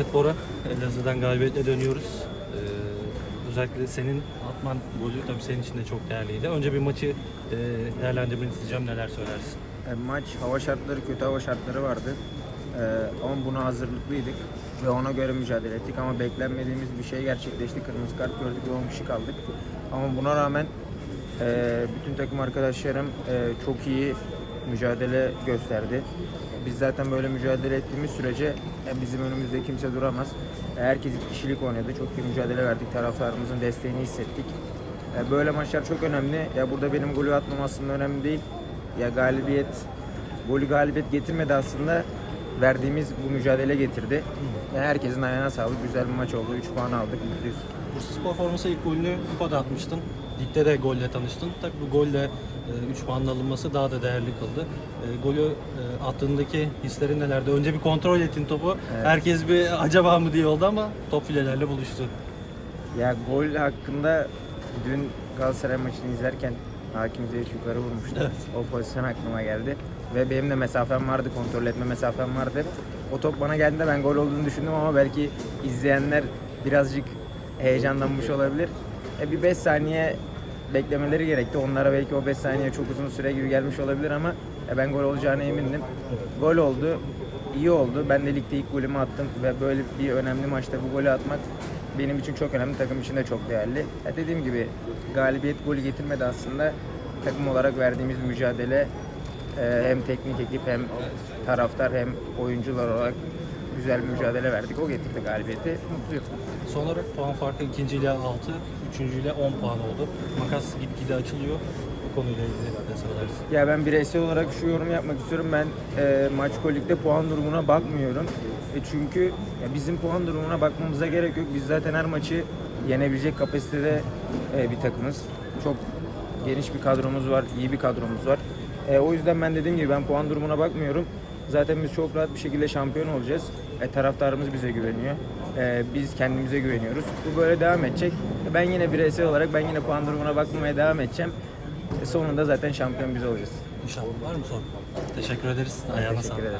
Evet Bora, Elazığ'dan galibiyetle dönüyoruz. Ee, özellikle senin atman golü tabii senin için de çok değerliydi. Önce bir maçı e, değerlendirmeni isteyeceğim. Neler söylersin? E, maç hava şartları kötü hava şartları vardı. E, ama buna hazırlıklıydık ve ona göre mücadele ettik ama beklenmediğimiz bir şey gerçekleşti. Kırmızı kart gördük ve 10 kişi kaldık. Ama buna rağmen e, bütün takım arkadaşlarım e, çok iyi mücadele gösterdi. Biz zaten böyle mücadele ettiğimiz sürece e, bizim önümüzde kimse duramaz. E, herkes kişilik oynadı. Çok iyi mücadele verdik. Taraftarımızın desteğini hissettik. E, böyle maçlar çok önemli. Ya burada benim golü atmam aslında önemli değil. Ya galibiyet, golü galibiyet getirmedi aslında. Verdiğimiz bu mücadele getirdi. Yani herkesin ayağına sağlık. Güzel bir maç oldu. 3 puan aldık. Mutluyuz. Bursa Spor forması ilk golünü kupada atmıştın. Ligde de golle tanıştın. Tabii bu golle 3 puanın alınması daha da değerli kıldı. E, golü e, attığındaki hislerin nelerdi? Önce bir kontrol ettin topu. Evet. Herkes bir acaba mı diye oldu ama top filelerle buluştu. Ya gol hakkında dün Galatasaray maçını izlerken Hakim Ziyech yukarı vurmuştu. Evet. O pozisyon aklıma geldi. Ve benim de mesafem vardı, kontrol etme mesafem vardı. O top bana geldiğinde ben gol olduğunu düşündüm ama belki izleyenler birazcık heyecanlanmış olabilir. E bir 5 saniye beklemeleri gerekti. Onlara belki o 5 saniye çok uzun süre gibi gelmiş olabilir ama e ben gol olacağına emindim. Gol oldu. iyi oldu. Ben de ligde ilk golümü attım ve böyle bir önemli maçta bu golü atmak benim için çok önemli. Takım için de çok değerli. Ya dediğim gibi galibiyet golü getirmedi aslında. Takım olarak verdiğimiz mücadele e, hem teknik ekip hem taraftar hem oyuncular olarak güzel bir mücadele verdik. O getirdi galibiyeti. Mutluyum. Son olarak puan farkı ikinciyle 6, üçüncüyle 10 puan oldu. Makas gitgide açılıyor. Konuyla ilgili ne söylersin? Ya ben bireysel olarak şu yorum yapmak istiyorum. Ben e, maç kolikte puan durumuna bakmıyorum. E, çünkü ya bizim puan durumuna bakmamıza gerek yok. Biz zaten her maçı yenebilecek kapasitede e, bir takımız. Çok geniş bir kadromuz var, iyi bir kadromuz var. E, o yüzden ben dediğim gibi ben puan durumuna bakmıyorum. Zaten biz çok rahat bir şekilde şampiyon olacağız. E, taraftarımız bize güveniyor. E, biz kendimize güveniyoruz. Bu böyle devam edecek. E, ben yine bireysel olarak ben yine puan durumuna bakmamaya devam edeceğim. E, sonunda zaten şampiyon biz olacağız. İnşallah. Var mı sorun? Teşekkür ederiz. Ayağına sağlık.